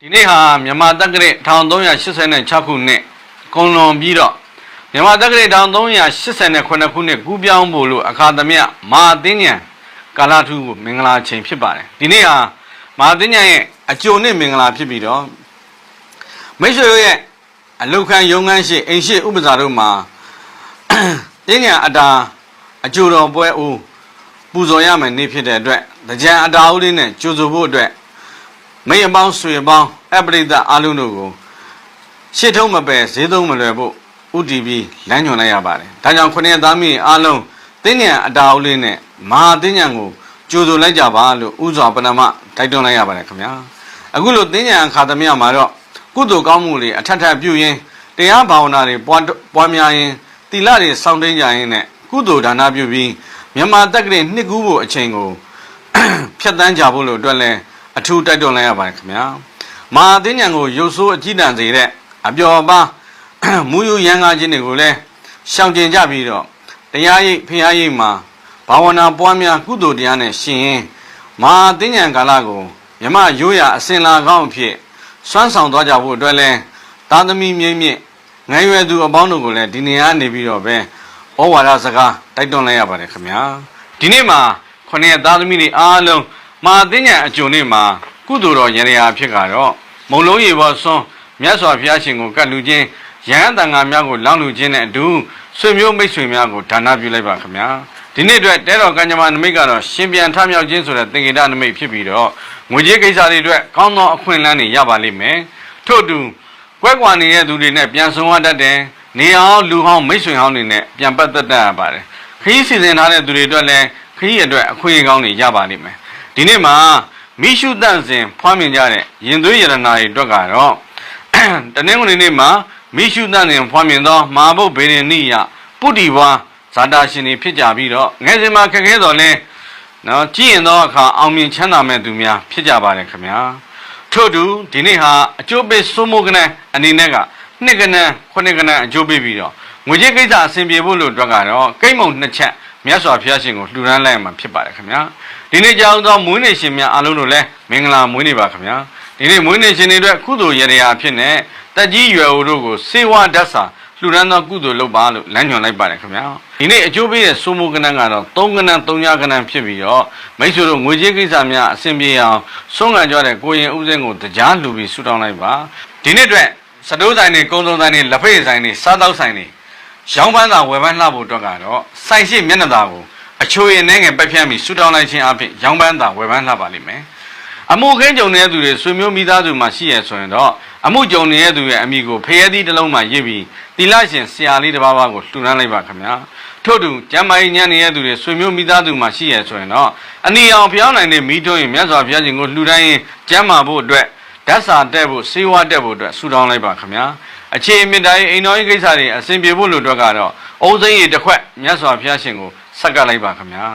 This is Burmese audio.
ဒီနေ့ဟာမြန်မာတက္ကရာ1386ခုနှစ်ကွန်လွန်ပြီးတော့မြန်မာတက္ကရာ1389ခုနှစ်ကူးပြောင်းဖို့လို့အခါသမယမဟာသင်းညံကာလထုကိုမင်္ဂလာချိန်ဖြစ်ပါတယ်ဒီနေ့ဟာမဟာသင်းညံရဲ့အကျိုးနဲ့မင်္ဂလာဖြစ်ပြီးတော့မိတ်ဆွေတို့ရဲ့အလုခံယုံငန်းရှိအိမ်ရှိဥပစာတို့မှာတင်းညံအတာအကျိုးတော်ပွဲဦး ပူဇော်ရမယ်နေ့ဖြစ်တဲ့အတွက်ကြံအတာဦးလေးနဲ့ကြိုဆိုဖို့အတွက်မိတ်အပေါင်းဆွေအပေါင်းအပရိသတ်အားလုံးတို့ကိုရှေ့ထုံးမပယ်ဈေးသုံးမလွယ်ဖို့ဥတီပြီးလမ်းညွှန်လိုက်ရပါတယ်။ဒါကြောင့်ခုနှစ်သားမီးအားလုံးတင်းညံအတာအုပ်လေးနဲ့မဟာတင်းညံကိုကြိုဆိုလိုက်ကြပါလို့ဥစွာပဏမတိုက်တွန်းလိုက်ရပါတယ်ခင်ဗျာ။အခုလိုတင်းညံအခါသမယမှာတော့ကုသိုလ်ကောင်းမှုတွေအထက်ထပ်ပြုရင်းတရားဘာဝနာတွေပွားပွားများရင်းတိလတွေစောင့်တင်းကြရင်းနဲ့ကုသိုလ်ဒါနပြုပြီး မြန်မာတက္ကရာနှစ်ကူးဖို့အချိန်ကိုဖြတ်တန်းကြဖို့လို့အတွက်လဲအထူးတိုက်တွန်းလိုက်ရပါတယ်ခင်ဗျာမဟာသင်းညံကိုရုပ်ဆိုးအကြည့်တန်စေတဲ့အပျော်ပါမူယူရန်ကားခြင်းတွေကိုလည်းရှောင်ကျင်ကြပြီးတော့တရားရိပ်ဖျားရိပ်မှာဘာဝနာပွားများကုသိုလ်တရားနဲ့ရှင်ရင်မဟာသင်းညံကာလကိုမြမရိုးရာအစဉ်လာကောင်းအဖြစ်စွမ်းဆောင်သွားကြဖို့အတွက်လဲသာသမီမြင့်မြင့်ငယ်ရွယ်သူအပေါင်းတို့ကိုလည်းဒီနေရာနေပြီးတော့ပဲ ဩဝါဒစကားတိုက်တွန်းလိုက်ရပါတယ်ခင်ဗျာဒီနေ့မှာခொနည်းသားသမီးတွေအားလုံးမဟာသင်းညံအကျုံနေ့မှာကုသိုလ်တော်ရရရာဖြစ်ကတော့မုံလုံးရေပေါ်ဆွန်းမြတ်စွာဘုရားရှင်ကိုကတ်လူချင်းရဟန်းတန်ဃာများကိုလောင်းလူချင်းနဲ့အတူဆွေမျိုးမိတ်ဆွေများကိုဒါနပြုလိုက်ပါခင်ဗျာဒီနေ့အတွက်တဲတော်ကံကြမ္မာနမိတ်ကတော့ရှင်ပြန်ထမြောက်ခြင်းဆိုတဲ့သင်္ကေတနမိတ်ဖြစ်ပြီးတော့ငွေကြေးကိစ္စတွေအတွက်ကောင်းသောအခွင့်အလမ်းတွေရပါလိမ့်မယ်ထို့အတူကွဲကွာနေတဲ့သူတွေနဲ့ပြန်ဆုံရတတ်တယ် နေအောင်လူဟောင်းမိတ်ဆွေဟောင်းတွေနဲ့ပြန်ပတ်သက်တတ်ရပါတယ်ခရီးစီစဉ်ထားတဲ့သူတွေအတွက်လည်းခရီးအတွက်အခွင့်အရေးကောင်းတွေရပါလိမ့်မယ်ဒီနေ့မှာမိရှုတန့်စင်ဖွားမြင်ကြတဲ့ရင်သွေးရတနာတွေအတွက်ကတော့တနင်္ဂနွေနေ့မှာမိရှုတန်ရင်ဖွားမြင်သောမဟာဘုတ်ဗေဒင်နိယပုတ္တိဘွားဇာတာရှင်တွေဖြစ်ကြပြီးတော့ငယ်စဉ်မှာခက်ခဲတော်လဲနော်ကြည်ရင်သောအခါအောင်မြင်ချမ်းသာမဲ့သူများဖြစ်ကြပါတယ်ခင်ဗျာထို့တူဒီနေ့ဟာအကျိုးပေးစိုးမိုးကနန်းအနေနဲ့က နှစ်ကနန်းခုနှစ်ကနန်းအကျိုးပေးပြီးတော့ငွေကြေးကိစ္စအဆင်ပြေဖို့လို့အတွက်ကတော့ကိမ့်မုံနှစ်ချက်မြတ်စွာဘုရားရှင်ကိုလှူဒန်းလိုက်မှာဖြစ်ပါတယ်ခင်ဗျာဒီနေ့ကြောင်းသောမွေးနေ့ရှင်များအားလုံးတို့လည်းမင်္ဂလာမွေးနေ့ပါခင်ဗျာဒီနေ့မွေးနေ့ရှင်တွေအတွက်ကုသိုလ်ရရအဖြစ်နဲ့တက်ကြီးရွယ်အိုတို့ကိုစေဝါဓာတ်စာလှူဒန်းသောကုသိုလ်လုပ်ပါလို့လမ်းညွှန်လိုက်ပါတယ်ခင်ဗျာဒီနေ့အကျိုးပေးတဲ့စိုးမိုးကဏ္ဍကတော့၃ကဏ္ဍ၃ညကဏ္ဍဖြစ်ပြီးတော့မိတ်ဆွေတို့ငွေကြေးကိစ္စများအဆင်ပြေအောင်ဆုံးခံကြတဲ့ကိုရင်ဥစဉ်ကိုတရားလှူပြီးဆူတောင်းလိုက်ပါဒီနေ့အတွက် စတိုးဆိုင်တွေကုန်းစုံဆိုင်တွေလက်ဖက်ဆိုင်တွေစားတောက်ဆိုင်တွေရောင်းပန်းသာဝယ်ပန်းလှဖို့အတွက်ကတော့စိုက်ရှိမျက်နှာသာကိုအချိုရည်နဲ့ငယ်ပက်ဖြန့်ပြီးဆူတောင်းလိုက်ခြင်းအပြင်ရောင်းပန်းသာဝယ်ပန်းလှပါလိမ့်မယ်အမှုခင်းကြုံနေတဲ့သူတွေဆွေမျိုးမိသားစုမှာရှိရဆိုရင်တော့အမှုကြုံနေတဲ့သူရဲ့အမိကိုဖရဲသီးတစ်လုံးမှရစ်ပြီးတိလရှင်ဆရာလေးတစ်ပါးပါးကိုလှူဒန်းလိုက်ပါခင်ဗျာထို့တူကျမ်းမာရေးညံ့နေတဲ့သူတွေဆွေမျိုးမိသားစုမှာရှိရဆိုရင်တော့အနီအောင်ဖျောင်းနိုင်တဲ့မိထွန်းရင်မြတ်စွာဘုရားရှင်ကိုလှူဒန်းရင်ကျမ်းမာဖို့အတွက် ဓာတ်စာတက်ဖို့စေဝါတက်ဖို့အတွက်ဆုတောင်းလိုက်ပါခင်ဗျာအခြေအမြင့်တိုင်းအိမ်တော်ရေးကိစ္စတွေအစဉ်ပြေဖို့လို့အတွက်ကတော့အုံးစိမ့်ရည်တစ်ခွက်မြတ်စွာဘုရားရှင်ကိုဆက်ကပ်လိုက်ပါခင်ဗျာ